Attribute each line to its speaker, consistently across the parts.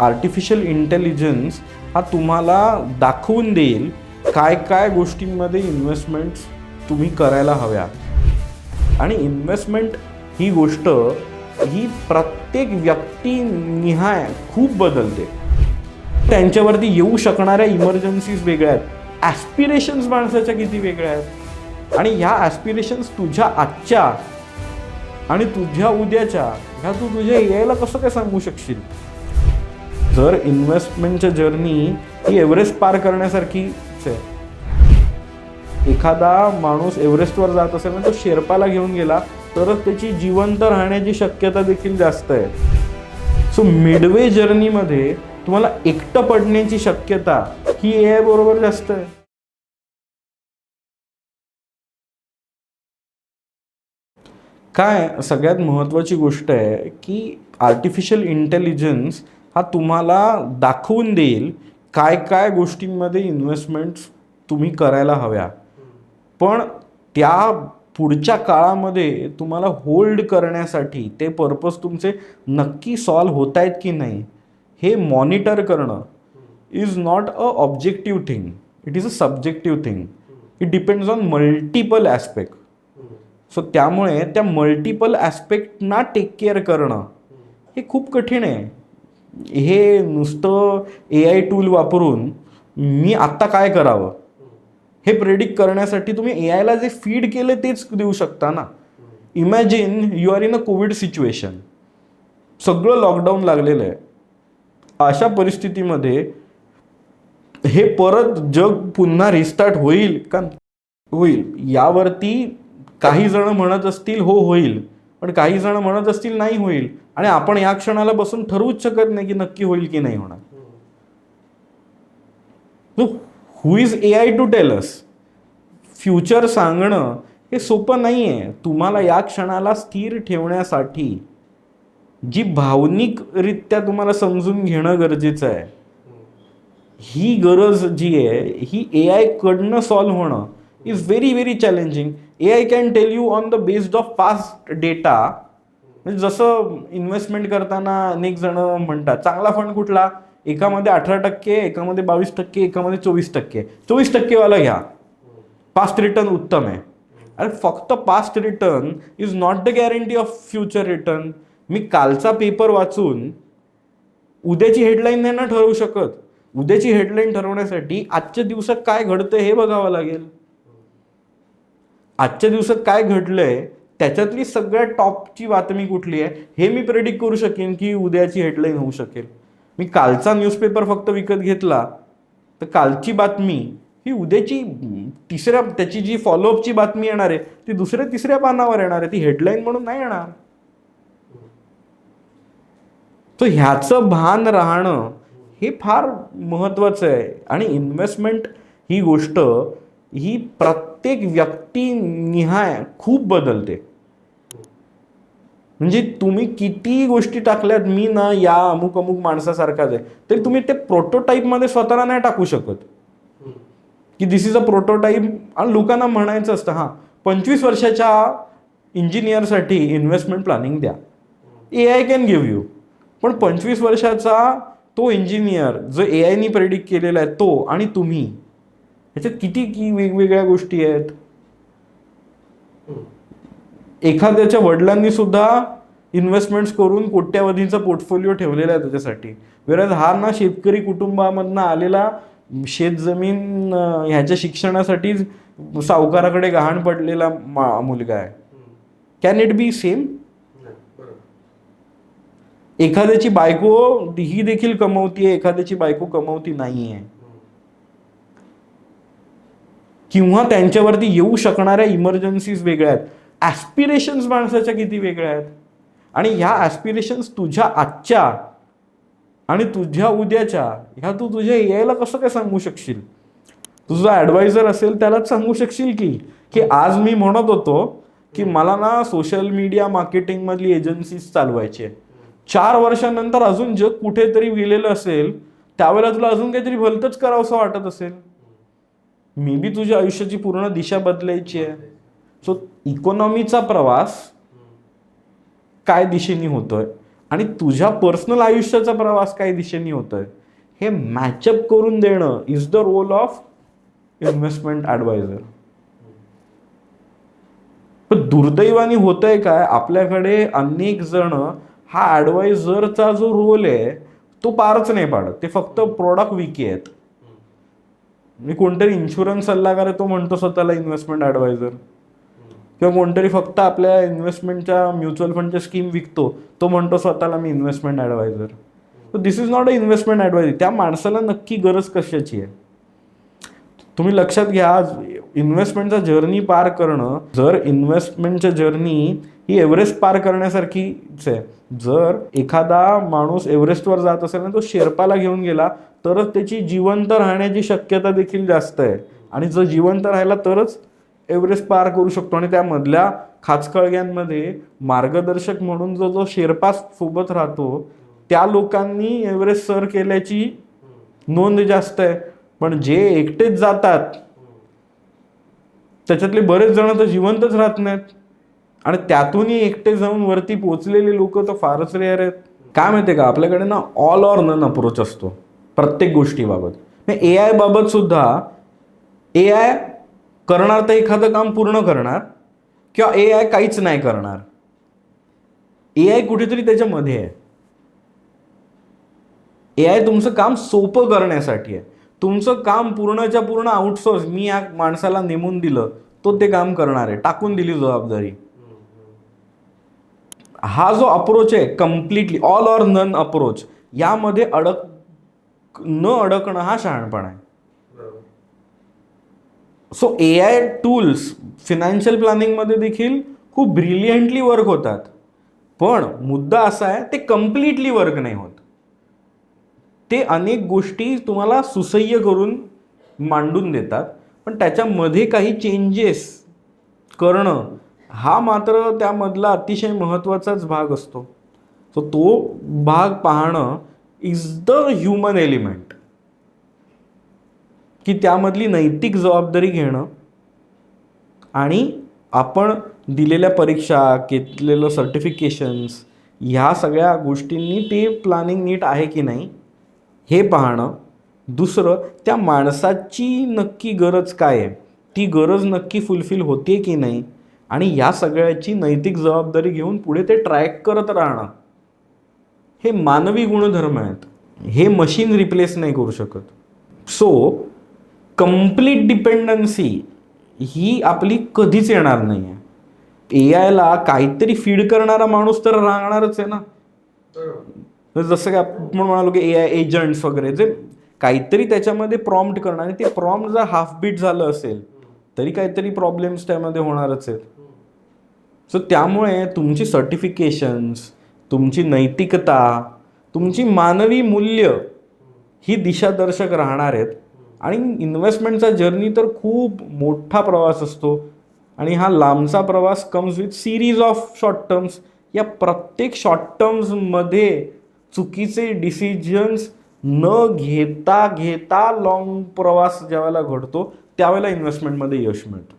Speaker 1: Artificial intelligence हा तुम्हाला दाखवून देईल काय काय गोष्टींमध्ये इन्व्हेस्टमेंट्स तुम्ही करायला हव्या. आणि इन्व्हेस्टमेंट ही गोष्ट ही प्रत्येक व्यक्तीनिहाय खूप बदलते. त्यांच्यावरती येऊ शकणाऱ्या इमर्जन्सीज वेगळ्या आहेत. ॲस्पिरेशन्स माणसाच्या किती वेगळ्या आहेत. आणि ह्या ॲस्पिरेशन्स तुझ्या आजच्या आणि तुझ्या उद्याच्या ह्या तू तुझ्या यायला कसं काय सांगू शकशील? जर इन्व्हेस्टमेंटच्या जर्नी ही एव्हरेस्ट पार करण्यासारखीच आहे. एखादा माणूस एव्हरेस्टवर जात असेल तो शेर्पाला घेऊन गेला तरच त्याची जिवंत राहण्याची शक्यता देखील जास्त आहे. सो मिडवे जर्नीमध्ये तुम्हाला एकटं पडण्याची शक्यता ही ए आय बरोबर जास्त आहे. काय सगळ्यात महत्त्वाची गोष्ट आहे की आर्टिफिशियल इंटेलिजन्स हा तुम्हाला दाखवून देईल काय काय गोष्टींमध्ये इन्व्हेस्टमेंट्स तुम्ही करायला हव्या. पण त्या पुढच्या काळामध्ये तुम्हाला होल्ड करण्यासाठी ते पर्पज तुमचे नक्की सॉल्व होत आहेत की नाही हे मॉनिटर करणं is not a objective thing it is a subjective thing it depends on multiple aspect so त्यामुळे त्या मल्टिपल ॲस्पेक्टना टेक केअर करणं हे खूप कठीण आहे. हे नुसतं ए आय टूल वापरून मी आत्ता काय करावं? हे प्रेडिक्ट करण्यासाठी तुम्ही ए आयला जे फीड केले तेच देऊ शकता ना. Imagine you are in a COVID situation सगळं लॉकडाऊन लागलेलं आहे. अशा परिस्थितीमध्ये हे परत जग पुन्हा रिस्टार्ट होईल का? होईल. यावरती काही जण म्हणत असतील हो होईल. पण काही जण म्हणत असतील नाही होईल. आणि आपण या क्षणाला बसून ठरवूच शकत नाही की नक्की होईल की नाही होणार. Who is A I to tell us future सांगणं हे सोपं नाही आहे तुम्हाला या क्षणाला स्थिर ठेवण्यासाठी जी भावनिकरित्या तुम्हाला समजून घेणं गरजेचं आहे ही गरज जी आहे ही ए आय कडनं सॉल्व्ह होणं is very very challenging A I can tell you on the based of past data म्हणजे जसं इन्व्हेस्टमेंट करताना अनेक जण म्हणतात चांगला फंड कुठला? एकामध्ये अठरा टक्के एकामध्ये बावीस टक्के एकामध्ये चोवीस टक्के. चोवीस टक्केवाला घ्या. पास्ट रिटर्न उत्तम आहे. अरे फक्त past return is not the guarantee of future return मी कालचा पेपर वाचून उद्याची हेडलाईन नाही ना ठरवू शकत. उद्याची हेडलाईन ठरवण्यासाठी आजच्या दिवसात काय घडतं हे बघावं लागेल. आजच्या दिवसात काय घडलंय त्याच्यातली सगळ्यात टॉपची बातमी कुठली आहे हे मी प्रेडिक्ट करू शकेन की उद्याची हेडलाईन होऊ शकेल. मी कालचा न्यूजपेपर फक्त विकत घेतला तर कालची बातमी ही उद्याची तिसऱ्या त्याची जी फॉलोअपची बातमी येणार आहे ती दुसऱ्या तिसऱ्या पानावर येणार आहे ती हेडलाईन म्हणून नाही येणार. तर ह्याचं भान राहणं हे फार महत्त्वाचं आहे. आणि इन्व्हेस्टमेंट ही गोष्ट ही प्रत्येक व्यक्तिनिहाय खूप बदलते. म्हणजे तुम्ही किती गोष्टी टाकल्यात मी ना या अमुक अमुक माणसासारखाच आहे. तरी तुम्ही ते प्रोटोटाईपमध्ये स्वतःला नाही टाकू शकत. की दिस इज अ प्रोटोटाईप आणि लोकांना म्हणायचं असतं हां पंचवीस वर्षाच्या इंजिनियरसाठी इन्व्हेस्टमेंट प्लॅनिंग द्या. A I can give you पण पंचवीस वर्षाचा तो इंजिनियर जो ए आयनी प्रेडिक्ट केलेला आहे तो आणि तुम्ही. ह्याच्यात किती की वेगवेगळ्या गोष्टी आहेत. एखाद्याच्या वडिलांनी सुद्धा इन्व्हेस्टमेंट्स करून कोट्यावधींचा पोर्टफोलिओ ठेवलेला आहे त्याच्यासाठी. वेळेस हा ना शेतकरी कुटुंबामधनं आलेला शेतजमीन ह्याच्या शिक्षणासाठी सावकाराकडे गहाण पडलेला मा मुलगा आहे. कॅन इट बी सेम एखाद्याची बायको ही देखील कमवतीये एखाद्याची बायको कमवती नाहीये. किंवा त्यांच्यावरती येऊ शकणाऱ्या इमर्जन्सीज वेगळ्या आहेत. ॲस्पिरेशन्स माणसाच्या किती वेगळ्या आहेत? आणि ह्या ॲस्पिरेशन्स तुझ्या आजच्या आणि तुझ्या उद्याच्या ह्या तू तुझ्या यायला कसं काय सांगू शकशील? तुझा ॲडवायझर असेल त्यालाच सांगू शकशील की की आज मी म्हणत होतो की मला ना सोशल मीडिया मार्केटिंगमधली एजन्सीज चालवायची आहे चार वर्षानंतर अजून जग कुठेतरी गेलेलं असेल त्यावेळेला तुला अजून काहीतरी भलतंच करावंसं वाटत असेल. मे बी तुझ्या आयुष्याची पूर्ण दिशा बदलायची आहे. सो इकॉनॉमीचा प्रवास काय दिशेने होतोय? आणि तुझ्या पर्सनल आयुष्याचा प्रवास काही दिशेने होतोय? हे मॅचअप करून देणं is the role of investment advisor पण दुर्दैवाने होतंय काय? आपल्याकडे अनेक जण हा ॲडवायझरचा जो रोल आहे तो पारच नाही पाडत. ते फक्त प्रोडक्ट विकी आहेत मी कोणतरी इन्शुरन्स सल्लागार आहे तो म्हणतो स्वतःला इन्व्हेस्टमेंट ॲडवायझर किंवा कोणतरी फक्त आपल्या इन्व्हेस्टमेंटच्या म्युच्युअल फंडच्या स्कीम विकतो तो म्हणतो स्वतःला मी इन्व्हेस्टमेंट ॲडवायझर तर this is not a investment advisor त्या माणसाला नक्की गरज कशाची आहे? तुम्ही लक्षात घ्या इन्व्हेस्टमेंटचा जर्नी पार करणं जर इन्व्हेस्टमेंटच्या जर्नी ही एव्हरेस्ट पार करण्यासारखीच आहे. जर एखादा माणूस एव्हरेस्टवर जात असेल ना तो शेर्पाला घेऊन गेला तरच त्याची जिवंत राहण्याची शक्यता देखील जास्त आहे. आणि जर जिवंत राहिला तरच एव्हरेस्ट पार करू शकतो. आणि त्यामधल्या खाचखळग्यांमध्ये मार्गदर्शक म्हणून जो जो शेर्पा सोबत राहतो त्या लोकांनी एव्हरेस्ट सर केल्याची नोंद जास्त आहे. पण जे एकटेच जातात त्याच्यातले बरेच जण तर जिवंतच राहत नाहीत. आणि त्यातूनही एकटे जाऊन वरती पोचलेले लोक तर फारच रेअर आहेत. काय माहितीये का? आपल्याकडे ना ऑल ऑर नन अप्रोच असतो. प्रत्येक गोष्टीबाबत. ए आय बाबत सुद्धा ए आय करणार तर एखादं काम पूर्ण करणार किंवा ए आय काहीच नाही करणार. ए आय कुठेतरी त्याच्यामध्ये आहे. ए आय तुमचं काम सोपं करण्यासाठी आहे. तुमचं काम पूर्णच्या पूर्ण आउटसोर्स मी या माणसाला नेमून दिलं तो ते काम करणार आहे. टाकून दिली जबाबदारी. हा जो अप्रोच आहे completely all or none approach यामध्ये अडक न अडकणं हा शहाणपणा आहे. So A I tools financial प्लॅनिंगमध्ये देखील खूप ब्रिलियंटली वर्क होतात. पण मुद्दा असा आहे ते कम्प्लिटली वर्क नाही होत. ते अनेक गोष्टी तुम्हाला सुसह्य करून मांडून देतात. पण त्याच्यामध्ये काही चेंजेस करणं हा मात्र त्यामधला अतिशय महत्त्वाचाच भाग असतो. सो तो भाग पाहणं इज द ह्युमन एलिमेंट की त्यामधली नैतिक जबाबदारी घेणं आणि आपण दिलेल्या परीक्षा घेतलेलं सर्टिफिकेशन्स ह्या सगळ्या गोष्टींनी ते प्लॅनिंग नीट आहे की नाही? हे पाहणं. दुसरं त्या माणसाची नक्की गरज काय आहे? ती गरज नक्की फुलफिल होते की नाही? आणि या सगळ्याची नैतिक जबाबदारी घेऊन पुढे ते ट्रॅक करत राहणं. हे मानवी गुणधर्म आहेत. हे मशीन रिप्लेस नाही करू शकत. सो कंप्लीट डिपेंडन्सी ही आपली कधीच येणार नाही आहे ए आयला काहीतरी फीड करणारा माणूस तर राहणारच आहे ना. जसं काय आपण म्हणालो की ए आय एजंट्स वगैरे जे काहीतरी त्याच्यामध्ये प्रॉम्प्ट करणार आणि ते प्रॉम्प्ट जर हाफ बीट झालं असेल तरी काहीतरी प्रॉब्लेम्स त्यामध्ये होणारच आहेत. सो त्यामुळे तुमची सर्टिफिकेशन्स तुमची नैतिकता तुमची मानवी मूल्य ही दिशादर्शक राहणार आहेत. आणि इन्व्हेस्टमेंटचा जर्नी तर खूप मोठा प्रवास असतो. आणि हा लांबचा प्रवास comes with series of short terms या प्रत्येक शॉर्ट टर्म्समध्ये चुकीचे डिसिजन्स न घेता घेता लॉंग प्रवास ज्यावेळेला घडतो त्यावेळेला इन्व्हेस्टमेंटमध्ये यश मिळतं.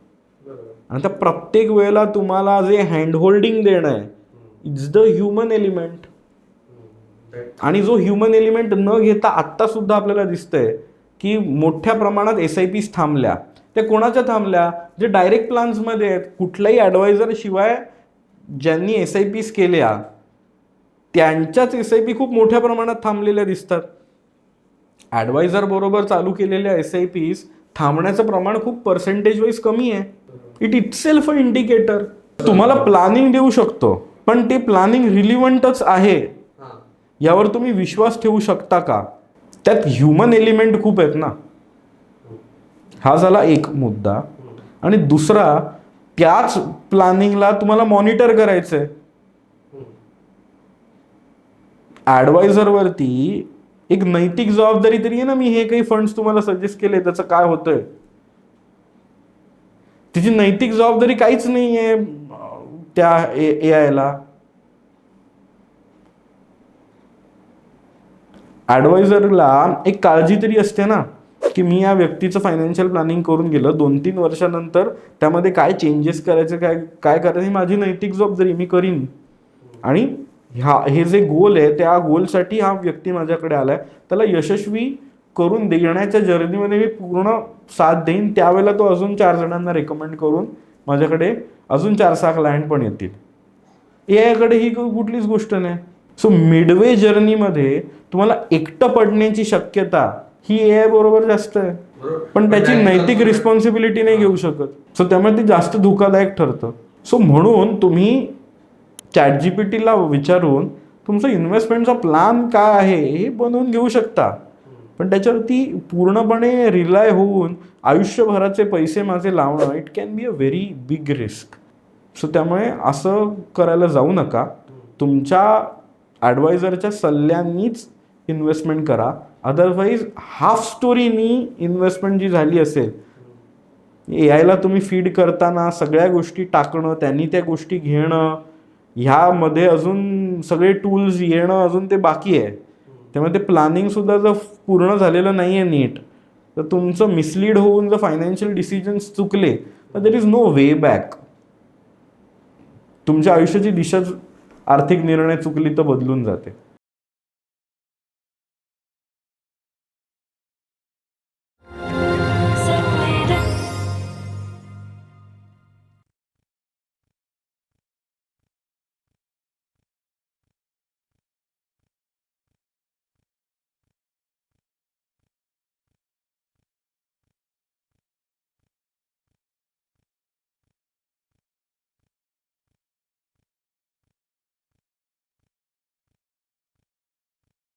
Speaker 1: आणि त्या प्रत्येक वेळेला तुम्हाला जे हँडहोल्डिंग देणं आहे इट्स द ह्युमन एलिमेंट आणि जो ह्युमन एलिमेंट न घेता आत्ता सुद्धा आपल्याला दिसतंय की मोठ्या प्रमाणात एस आय पीज थांबल्या. त्या कोणाच्या थांबल्या? जे डायरेक्ट प्लान्समध्ये आहेत कुठल्याही ॲडवायझर शिवाय ज्यांनी एस आय पीज केल्या त्यांच्याच एस आय पी खूप मोठ्या प्रमाणात थांबलेल्या दिसतात. ॲडवायझर बरोबर चालू केलेल्या एस आय पीज थांबण्याचं प्रमाण खूप पर्सेंटेज वाईज कमी आहे. It itself a indicator तुम्हाला प्लॅनिंग देऊ शकतो पण ते प्लॅनिंग रिलिव्हंटच आहे. यावर तुम्ही विश्वास ठेवू शकता का? त्यात ह्युमन एलिमेंट खूप आहेत ना. हा झाला एक मुद्दा. आणि दुसरा त्याच प्लॅनिंगला तुम्हाला मॉनिटर करायचंय. ॲडवायझरवरती एक नैतिक जबाबदारी तरी आहे ना मी हे काही फंड्स तुम्हाला सजेस्ट केले त्याचं काय होतंय? तिची नैतिक जबाबदारी काहीच नाही आहे त्या ए आयला ॲडवायझरला एक काळजी तरी असते ना की मी या व्यक्तीचं फायनान्शियल प्लॅनिंग करून गेलं दोन तीन वर्षानंतर त्यामध्ये काय चेंजेस करायचे काय काय करायचं ही माझी नैतिक जबाबदारी मी करीन. आणि ह्या हे जे गोल आहे त्या गोलसाठी हा व्यक्ती माझ्याकडे आलाय. त्याला यशस्वी करून देण्याच्या जर्नीमध्ये मी पूर्ण साथ देईन. त्यावेळेला तो अजून चार जणांना रेकमेंड करून माझ्याकडे अजून चार सहा क्लायंट पण येतील. एआयकडे ही कुठलीच गोष्ट नाही. सो मिडवे जर्नीमध्ये तुम्हाला एकटं पडण्याची शक्यता ही ए बरोबर जास्त आहे. पण त्याची नैतिक रिस्पॉन्सिबिलिटी नाही घेऊ शकत. सो त्यामुळे ते जास्त धोकादायक ठरतं. सो म्हणून तुम्ही चॅट जी पी टीला विचारून तुमचं इन्व्हेस्टमेंटचा प्लॅन काय आहे हे बनवून घेऊ शकता. पण त्याच्यावरती पूर्णपणे रिलाय होऊन आयुष्यभराचे पैसे माझे लावणं it can be a very big risk so त्यामुळे असं करायला जाऊ नका. तुमच्या ॲडवायझरच्या सल्ल्यांनीच इन्व्हेस्टमेंट करा. अदरवाईज हाफ स्टोरीनी इन्व्हेस्टमेंट जी झाली असेल ए आयला तुम्ही फीड करताना सगळ्या गोष्टी टाकणं त्यांनी त्या गोष्टी घेणं ह्यामध्ये अजून सगळे टूल्स येणं अजून ते बाकी आहे. त्यामुळे ते प्लॅनिंगसुद्धा जर पूर्ण झालेलं नाही आहे नीट तर तुमचं मिसलीड होऊन जर फायनान्शियल डिसिजन्स चुकले तर there is no way back तुमच्या आयुष्याची दिशाच आर्थिक निर्णय चुकली तर बदलून जाते.